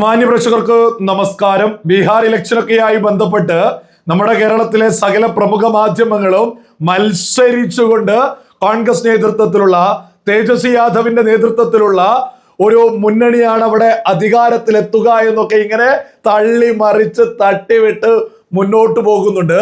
മാന്യ പ്രേക്ഷകർക്ക് നമസ്കാരം. ബീഹാർ ഇലക്ഷനൊക്കെയായി ബന്ധപ്പെട്ട് നമ്മുടെ കേരളത്തിലെ സകല പ്രമുഖ മാധ്യമങ്ങളും മത്സരിച്ചുകൊണ്ട് കോൺഗ്രസ് നേതൃത്വത്തിലുള്ള തേജസ്വി യാദവിന്റെ നേതൃത്വത്തിലുള്ള ഒരു മുന്നണിയാണ് അവിടെ അധികാരത്തിലെത്തുക എന്നൊക്കെ ഇങ്ങനെ തള്ളി മറിച്ച് തട്ടിവിട്ട് മുന്നോട്ട് പോകുന്നുണ്ട്.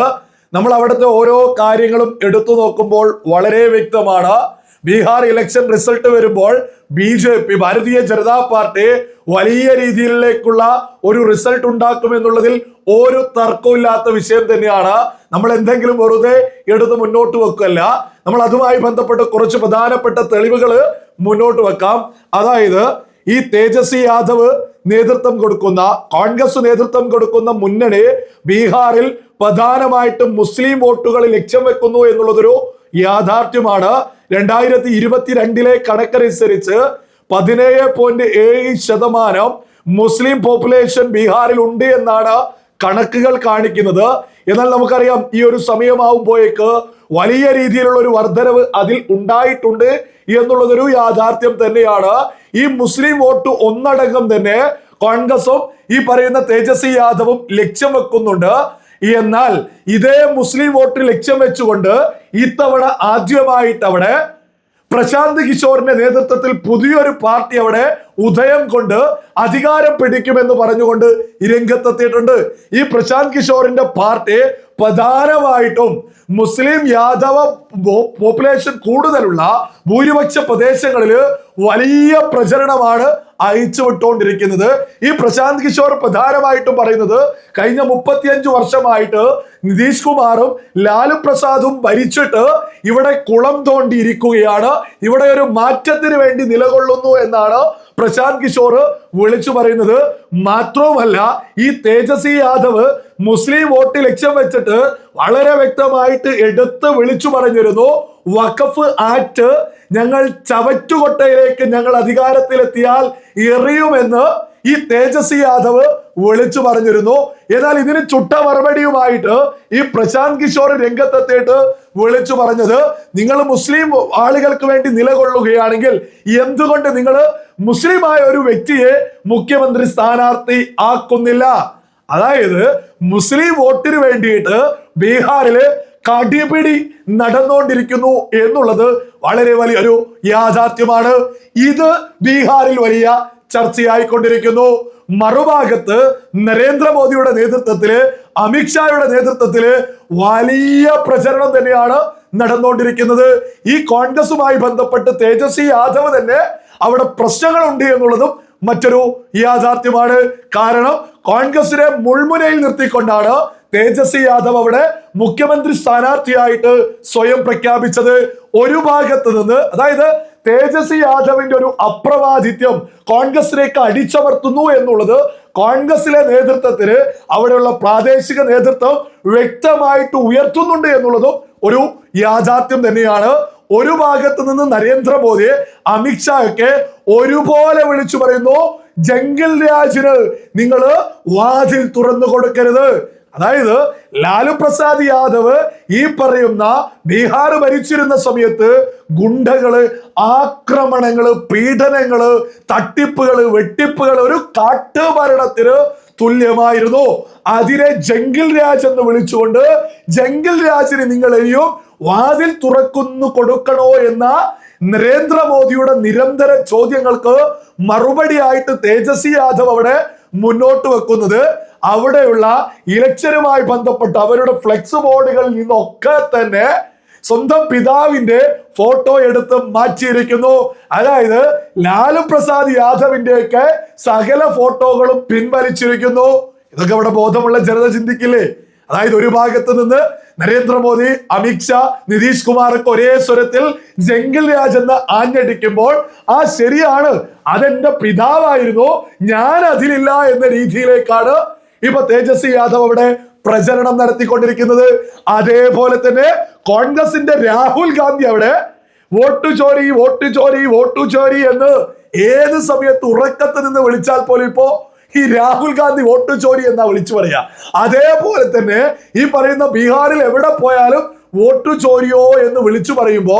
നമ്മൾ അവിടുത്തെ ഓരോ കാര്യങ്ങളും എടുത്തു നോക്കുമ്പോൾ വളരെ വ്യക്തമാണ്. ബീഹാർ ഇലക്ഷൻ റിസൾട്ട് വരുമ്പോൾ B J P Bharatiya Janata party വലിയ രീതിയിലേക്കുള്ള ഒരു റിസൾട്ട് ഉണ്ടാക്കുമെന്നുള്ളതിൽ ഒരു തർക്കമില്ലാത്ത വിഷയം തന്നെയാണ്. നമ്മൾ എന്തെങ്കിലും വെറുതെ എടുത്ത് മുന്നോട്ട് വെക്കല്ല നമ്മൾ അതുമായി ബന്ധപ്പെട്ട് കുറച്ച് പ്രധാനപ്പെട്ട തെളിവുകൾ മുന്നോട്ട് വെക്കാം. അതായത് ഈ തേജസ്വി യാദവ് നേതൃത്വം കൊടുക്കുന്ന കോൺഗ്രസ് നേതൃത്വം കൊടുക്കുന്ന മുന്നണി ബീഹാറിൽ പ്രധാനമായിട്ടും മുസ്ലിം വോട്ടുകൾ ലക്ഷ്യം വെക്കുന്നു എന്നുള്ളതൊരു യാഥാർത്ഥ്യമാണ്. രണ്ടായിരത്തി ഇരുപത്തിരണ്ടിലെ കണക്കനുസരിച്ച് പതിനേഴ് പോയിന്റ് ഏഴ് ശതമാനം മുസ്ലിം പോപ്പുലേഷൻ ബീഹാറിൽ ഉണ്ട് എന്നാണ് കണക്കുകൾ കാണിക്കുന്നത്. എന്നാൽ നമുക്കറിയാം ഈ ഒരു സമയമാവുമ്പോഴേക്ക് വലിയ രീതിയിലുള്ള ഒരു വർധനവ് അതിൽ ഉണ്ടായിട്ടുണ്ട് എന്നുള്ളതൊരു യാഥാർത്ഥ്യം തന്നെയാണ്. ഈ മുസ്ലിം വോട്ട് ഒന്നടങ്കം തന്നെ കോൺഗ്രസും ഈ പറയുന്ന തേജസ്വി യാദവും ലക്ഷ്യം വെക്കുന്നുണ്ട്. എന്നാൽ ഇതേ മുസ്ലിം വോട്ട് ലക്ഷ്യം വെച്ചുകൊണ്ട് ഇത്തവണ ആദ്യമായിട്ട് അവിടെ പ്രശാന്ത് കിഷോറിന്റെ നേതൃത്വത്തിൽ പുതിയൊരു പാർട്ടി അവിടെ ഉദയം കൊണ്ട് അധികാരം പിടിക്കുമെന്ന് പറഞ്ഞുകൊണ്ട് രംഗത്തെത്തിയിട്ടുണ്ട് ഈ പ്രശാന്ത് കിഷോറിന്റെ പാർട്ടി പ്രധാനമായിട്ടും മുസ്ലിം യാദവ പോപ്പുലേഷൻ കൂടുതലുള്ള ഭൂരിപക്ഷ പ്രദേശങ്ങളിൽ വലിയ പ്രചരണമാണ് അയച്ചു വിട്ടുകൊണ്ടിരിക്കുന്നത് ഈ പ്രശാന്ത് കിഷോർ പ്രധാനമായിട്ടും പറയുന്നത് കഴിഞ്ഞ മുപ്പത്തിയഞ്ചു വർഷമായിട്ട് നിതീഷ് കുമാറും ലാലു പ്രസാദും ഭരിച്ചിട്ട് ഇവിടെ കുളം തോണ്ടിയിരിക്കുകയാണ്. ഇവിടെ ഒരു മാറ്റത്തിന് വേണ്ടി നിലകൊള്ളുന്നു എന്നാണ് പ്രശാന്ത് കിഷോർ വിളിച്ചു പറയുന്നത് മാത്രവുമല്ല ഈ തേജസ്വി യാദവ് മുസ്ലിം വോട്ട് ലക്ഷ്യം വെച്ചിട്ട് വളരെ വ്യക്തമായിട്ട് എടുത്ത് വിളിച്ചു പറഞ്ഞിരുന്നു വഖഫ് ആക്ട് ഞങ്ങൾ ചവറ്റുകൊട്ടയിലേക്ക് ഞങ്ങൾ അധികാരത്തിലെത്തിയാൽ എറിയുമെന്ന് ഈ തേജസ്വി യാദവ് വിളിച്ചു പറഞ്ഞിരുന്നു. എന്നാൽ ഇതിന് ചുട്ട മറുപടിയുമായിട്ട് ഈ പ്രശാന്ത് കിഷോർ രംഗത്തെത്തിയിട്ട് വിളിച്ചു പറഞ്ഞത് നിങ്ങൾ മുസ്ലിം ആളുകൾക്ക് വേണ്ടി നിലകൊള്ളുകയാണെങ്കിൽ എന്തുകൊണ്ട് നിങ്ങൾ മുസ്ലിമായ ഒരു വ്യക്തിയെ മുഖ്യമന്ത്രി സ്ഥാനാർത്ഥി ആക്കുന്നില്ല? അതായത് മുസ്ലിം വോട്ടിന് വേണ്ടിയിട്ട് ബീഹാറിൽ കടിപിടി നടന്നുകൊണ്ടിരിക്കുന്നു എന്നുള്ളത് വളരെ വലിയൊരു യാഥാർത്ഥ്യമാണ്. ഇത് ബീഹാറിൽ വലിയ ചർച്ചയായിക്കൊണ്ടിരിക്കുന്നു. മറുഭാഗത്ത് നരേന്ദ്രമോദിയുടെ നേതൃത്വത്തിൽ അമിത്ഷായുടെ നേതൃത്വത്തിൽ വലിയ പ്രചരണം തന്നെയാണ് നടന്നുകൊണ്ടിരിക്കുന്നത്. ഈ കോൺഗ്രസുമായി ബന്ധപ്പെട്ട് തേജസ്വി യാദവ് തന്നെ അവിടെ പ്രശ്നങ്ങളുണ്ട് എന്നുള്ളതും മറ്റൊരു യാഥാർത്ഥ്യമാണ്. കാരണം കോൺഗ്രസിനെ മുൾമുനയിൽ നിർത്തിക്കൊണ്ടാണ് തേജസ്വി യാദവ് അവിടെ മുഖ്യമന്ത്രി സ്ഥാനാർത്ഥിയായിട്ട് സ്വയം പ്രഖ്യാപിച്ചത്. ഒരു ഭാഗത്ത് നിന്ന് അതായത് തേജസ്വി യാദവിന്റെ ഒരു അപ്രവാദിത്യം കോൺഗ്രസിലേക്ക് അടിച്ചമർത്തുന്നു എന്നുള്ളത് കോൺഗ്രസിലെ നേതൃത്വത്തിന് അവിടെയുള്ള പ്രാദേശിക നേതൃത്വം വ്യക്തമായിട്ട് ഉയർത്തുന്നുണ്ട് എന്നുള്ളതും ഒരു യാഥാർത്ഥ്യം തന്നെയാണ്. ഒരു ഭാഗത്ത് നിന്ന് നരേന്ദ്രമോദിയെ അമിത്ഷാ ഒക്കെ ഒരുപോലെ വിളിച്ചു പറയുന്നു ജംഗിൾ രാജിന് നിങ്ങൾ വാതിൽ തുറന്നു കൊടുക്കരുത്. അതായത് ലാലു പ്രസാദ് യാദവ് ഈ പറയുന്ന ബീഹാർ ഭരിച്ചിരുന്ന സമയത്ത് ഗുണ്ടകൾ ആക്രമണങ്ങൾ പീഡനങ്ങൾ തട്ടിപ്പുകൾ വെട്ടിപ്പുകൾ ഒരു കാട്ടുഭരണത്തിന് തുല്യമായിരുന്നു. അതിനെ ജംഗിൽ രാജ് എന്ന് വിളിച്ചുകൊണ്ട് ജംഗിൽ രാജിന് നിങ്ങൾ ഇനിയും വാതിൽ തുറക്കുന്നു കൊടുക്കണോ എന്ന നരേന്ദ്രമോദിയുടെ നിരന്തര ചോദ്യങ്ങൾക്ക് മറുപടിയായിട്ട് തേജസ്വി യാദവ് അവിടെ മുന്നോട്ട് വെക്കുന്നത്. അവിടെയുള്ള ഇലക്ഷനുമായി ബന്ധപ്പെട്ട് അവരുടെ ഫ്ലെക്സ് ബോർഡുകളിൽ നിന്നൊക്കെ തന്നെ സ്വന്തം പിതാവിന്റെ ഫോട്ടോ എടുത്ത് മാറ്റിയിരിക്കുന്നു. അതായത് ലാലു പ്രസാദ് യാദവിന്റെ ഒക്കെ സകല ഫോട്ടോകളും പിൻവലിച്ചിരിക്കുന്നു. ഇതൊക്കെ ഇവിടെ ബോധമുള്ള ജനത ചിന്തിക്കില്ലേ? അതായത് ഒരു ഭാഗത്ത് നിന്ന് നരേന്ദ്രമോദി അമിത്ഷാ നിതീഷ് കുമാർ ഒക്കെ ഒരേ സ്വരത്തിൽ ജംഗിൾ രാജ് എന്ന് ആഞ്ഞടിക്കുമ്പോൾ ആ ശരിയാണ്. അതെന്റെ പിതാവായിരുന്നു ഞാൻ അതിലില്ല എന്ന രീതിയിലേക്കാണ് ഇപ്പൊ തേജസ്വി യാദവ് അവിടെ പ്രചരണം നടത്തിക്കൊണ്ടിരിക്കുന്നത്. അതേപോലെ തന്നെ കോൺഗ്രസിന്റെ രാഹുൽ ഗാന്ധി അവിടെ വോട്ടു ചോരി വോട്ടു ചോരി വോട്ടു ചോരി എന്ന് ഏത് സമയത്ത് ഉറക്കത്ത് നിന്ന് വിളിച്ചാൽ പോലും ഇപ്പോ ഈ രാഹുൽ ഗാന്ധി വോട്ട് ചോരി എന്നാ വിളിച്ചു പറയാ. അതേപോലെ തന്നെ ഈ പറയുന്ന ബീഹാറിൽ എവിടെ പോയാലും വോട്ടു ചോരിയോ എന്ന് വിളിച്ചു പറയുമ്പോ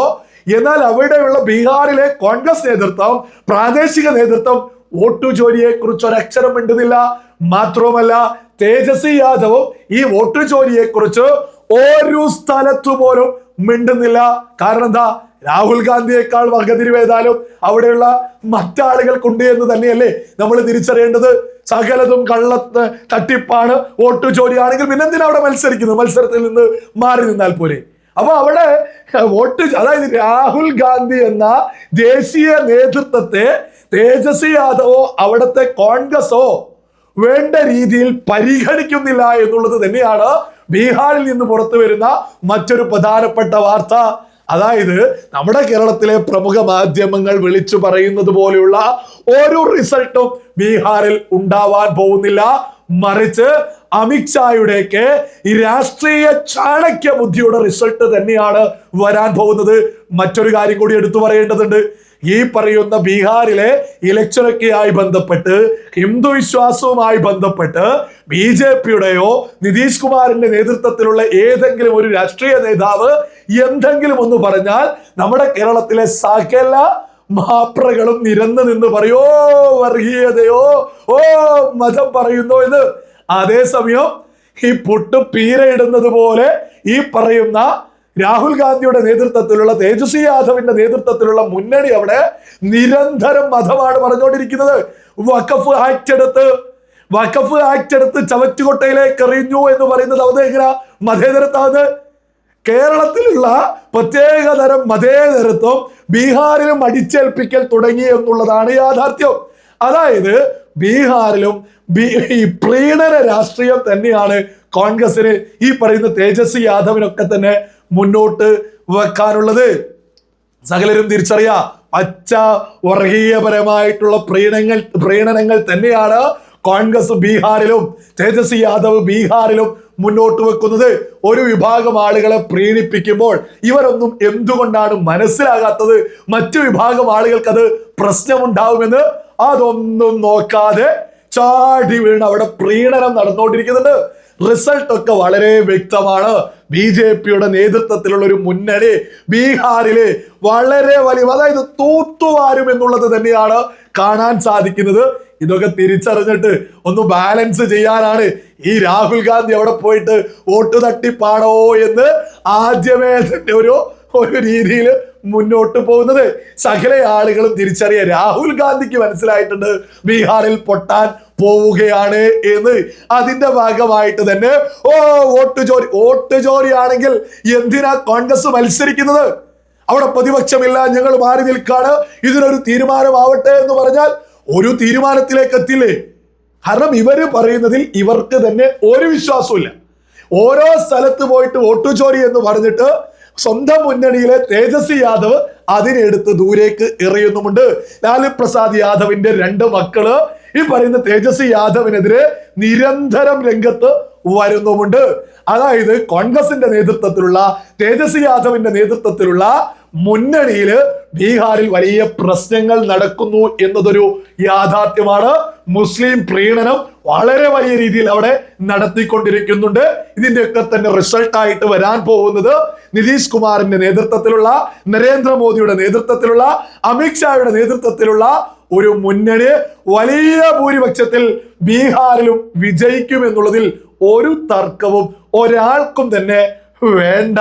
എന്നാൽ അവിടെയുള്ള ബീഹാറിലെ കോൺഗ്രസ് നേതൃത്വം പ്രാദേശിക നേതൃത്വം വോട്ടു ചോരിയെ കുറിച്ച് ഒരക്ഷരം മിണ്ടുന്നില്ല. മാത്രവുമല്ല തേജസ്വി യാദവും ഈ വോട്ടു ചോരിയെ കുറിച്ച് ഒരു സ്ഥലത്തു പോലും മിണ്ടുന്നില്ല. കാരണം എന്താ? രാഹുൽ ഗാന്ധിയേക്കാൾ വകതിരിവേതാലും അവിടെയുള്ള മറ്റാളുകൾക്കുണ്ട് എന്ന് തന്നെയല്ലേ നമ്മൾ തിരിച്ചറിയേണ്ടത്. സകലതും കള്ള തട്ടിപ്പാണ് വോട്ടു ചോരിയാണെങ്കിൽ പിന്നെന്തിനാ അവിടെ മത്സരിക്കുന്നത്? മത്സരത്തിൽ നിന്ന് മാറി നിന്നാൽ പോരെ. അപ്പൊ അവിടെ വോട്ട് അതായത് രാഹുൽ ഗാന്ധി എന്ന ദേശീയ നേതൃത്വത്തെ തേജസ്വി യാദവോ അവിടുത്തെ കോൺഗ്രസോ വേണ്ട രീതിയിൽ പരിഗണിക്കുന്നില്ല എന്നുള്ളത് തന്നെയാണ് ബീഹാറിൽ നിന്ന് പുറത്തു വരുന്ന മറ്റൊരു പ്രധാനപ്പെട്ട വാർത്ത. അതായത് നമ്മുടെ കേരളത്തിലെ പ്രമുഖ മാധ്യമങ്ങൾ വിളിച്ചു പറയുന്നത് പോലെയുള്ള ഒരു റിസൾട്ടും ബീഹാറിൽ ഉണ്ടാവാൻ പോകുന്നില്ല. മറിച്ച് അമിത്ഷായുടെയൊക്കെ ഈ രാഷ്ട്രീയ ചാണക്യ ബുദ്ധിയുടെ റിസൾട്ട് തന്നെയാണ് വരാൻ പോകുന്നത്. മറ്റൊരു കാര്യം കൂടി എടുത്തു പറയേണ്ടതുണ്ട്. ഈ പറയുന്ന ബീഹാറിലെ ഇലക്ഷനൊക്കെയായി ബന്ധപ്പെട്ട് ഹിന്ദു വിശ്വാസവുമായി ബന്ധപ്പെട്ട് ബി ജെ പിയുടെയോ നിതീഷ് കുമാറിന്റെ നേതൃത്വത്തിലുള്ള ഏതെങ്കിലും ഒരു രാഷ്ട്രീയ നേതാവ് എന്തെങ്കിലും ഒന്ന് പറഞ്ഞാൽ നമ്മുടെ കേരളത്തിലെ സകല മാപ്രകളും നിരന്ന് നിന്ന് പറയോ വർഗീയതയോ ഓ മതം പറയുന്നു എന്ന്. അതേസമയം ഈ പുട്ട് പീരയിടുന്നത് പോലെ ഈ പറയുന്ന രാഹുൽ ഗാന്ധിയുടെ നേതൃത്വത്തിലുള്ള തേജസ്വി യാദവിന്റെ നേതൃത്വത്തിലുള്ള മുന്നണി അവിടെ നിരന്തരം മതമാണ് പറഞ്ഞുകൊണ്ടിരിക്കുന്നത്. വഖഫ് ആക്ട് എടുത്ത് വഖഫ് ആക്ട് എടുത്ത് ചവറ്റുകൊട്ടയിലേക്ക് എറിഞ്ഞു എന്ന് പറയുന്നത് അവതേകര മതേതരത്താണ്. കേരളത്തിലുള്ള പ്രത്യേകതരം മതേതരത്വം ബീഹാറിലും അടിച്ചേൽപ്പിക്കൽ തുടങ്ങി എന്നുള്ളതാണ് യാഥാർത്ഥ്യം. അതായത് ബീഹാറിലും ഈ പ്രീണന രാഷ്ട്രീയം തന്നെയാണ് കോൺഗ്രസിന് ഈ പറയുന്ന തേജസ്വി യാദവിനൊക്കെ തന്നെ മുന്നോട്ട് വെക്കാനുള്ളത്. സകലരും തിരിച്ചറിയാ പച്ച വർഗീയപരമായിട്ടുള്ള പ്രീണങ്ങൾ പ്രീണനങ്ങൾ തന്നെയാണ് കോൺഗ്രസ് ബീഹാറിലും തേജസ്വി യാദവ് ബീഹാറിലും മുന്നോട്ട് വെക്കുന്നത്. ഒരു വിഭാഗം ആളുകളെ പ്രീണിപ്പിക്കുമ്പോൾ ഇവരൊന്നും എന്തുകൊണ്ടാണ് മനസ്സിലാകാത്തത്? മറ്റു വിഭാഗം ആളുകൾക്ക് അത് പ്രശ്നമുണ്ടാവുമെന്ന് അതൊന്നും നോക്കാതെ ചാടി വീണ് അവിടെ പ്രീണനം നടന്നുകൊണ്ടിരിക്കുന്നുണ്ട്. റിസൾട്ട് ഒക്കെ വളരെ വ്യക്തമാണ്. ബി ജെ പിയുടെ നേതൃത്വത്തിലുള്ള ഒരു മുന്നണി ബീഹാറിൽ വളരെ വലിയ അതായത് തൂത്തുവാരും എന്നുള്ളത് തന്നെയാണ് കാണാൻ സാധിക്കുന്നത്. ഇതൊക്കെ തിരിച്ചറിഞ്ഞിട്ട് ഒന്ന് ബാലൻസ് ചെയ്യാനാണ് ഈ രാഹുൽ ഗാന്ധി അവിടെ പോയിട്ട് വോട്ട് തട്ടിപ്പാണോ എന്ന് ആദ്യമേ തന്നെ ഒരു ഒരു രീതിയിൽ മുന്നോട്ട് പോകുന്നത്. സകല ആളുകളും തിരിച്ചറിയ രാഹുൽ ഗാന്ധിക്ക് മനസ്സിലായിട്ടുണ്ട്. ബീഹാറിൽ പൊട്ടാൻ പോവുകയാണ് എന്ന് അതിന്റെ ഭാഗമായിട്ട് തന്നെ ഓ വോട്ട് ചോരി വോട്ട് ചോരി ആണെങ്കിൽ എന്തിനാ കോൺഗ്രസ് മത്സരിക്കുന്നത്? അവിടെ പ്രതിപക്ഷമില്ല ഞങ്ങൾ മാറി നിൽക്കാണ് ഇതിനൊരു തീരുമാനമാവട്ടെ എന്ന് പറഞ്ഞാൽ ഒരു തീരുമാനത്തിലേക്ക് എത്തില്ലേ? കാരണം ഇവർ പറയുന്നതിൽ ഇവർക്ക് തന്നെ ഒരു വിശ്വാസമില്ല ഓരോ സ്ഥലത്ത് പോയിട്ട് വോട്ടു ചോരി എന്ന് പറഞ്ഞിട്ട് സ്വന്തം മുന്നണിയിലെ തേജസ്വി യാദവ് അതിനെടുത്ത് ദൂരേക്ക് എറിയുന്നുമുണ്ട്. ലാലു പ്രസാദ് യാദവിന്റെ രണ്ട് മക്കൾ ഈ പറയുന്ന തേജസ്വി യാദവിനെതിരെ നിരന്തരം രംഗത്ത് വരുന്നുമുണ്ട്. അതായത് കോൺഗ്രസിന്റെ നേതൃത്വത്തിലുള്ള തേജസ്വി യാദവിന്റെ നേതൃത്വത്തിലുള്ള മുന്നണിയിൽ ബീഹാറിൽ വലിയ പ്രശ്നങ്ങൾ നടക്കുന്നു എന്നതൊരു യാഥാർത്ഥ്യമാണ്. മുസ്ലിം പ്രീണനം വളരെ വലിയ രീതിയിൽ അവിടെ നടത്തിക്കൊണ്ടിരിക്കുന്നുണ്ട്. ഇതിന്റെയൊക്കെ തന്നെ റിസൾട്ട് ആയിട്ട് വരാൻ പോകുന്നത് നിതീഷ് കുമാറിന്റെ നേതൃത്വത്തിലുള്ള നരേന്ദ്രമോദിയുടെ നേതൃത്വത്തിലുള്ള അമിത്ഷായുടെ നേതൃത്വത്തിലുള്ള ഒരു മുന്നണി വലിയ ഭൂരിപക്ഷത്തിൽ ബീഹാറിലും വിജയിക്കും എന്നുള്ളതിൽ ഒരു തർക്കവും ഒരാൾക്കും തന്നെ വേണ്ട.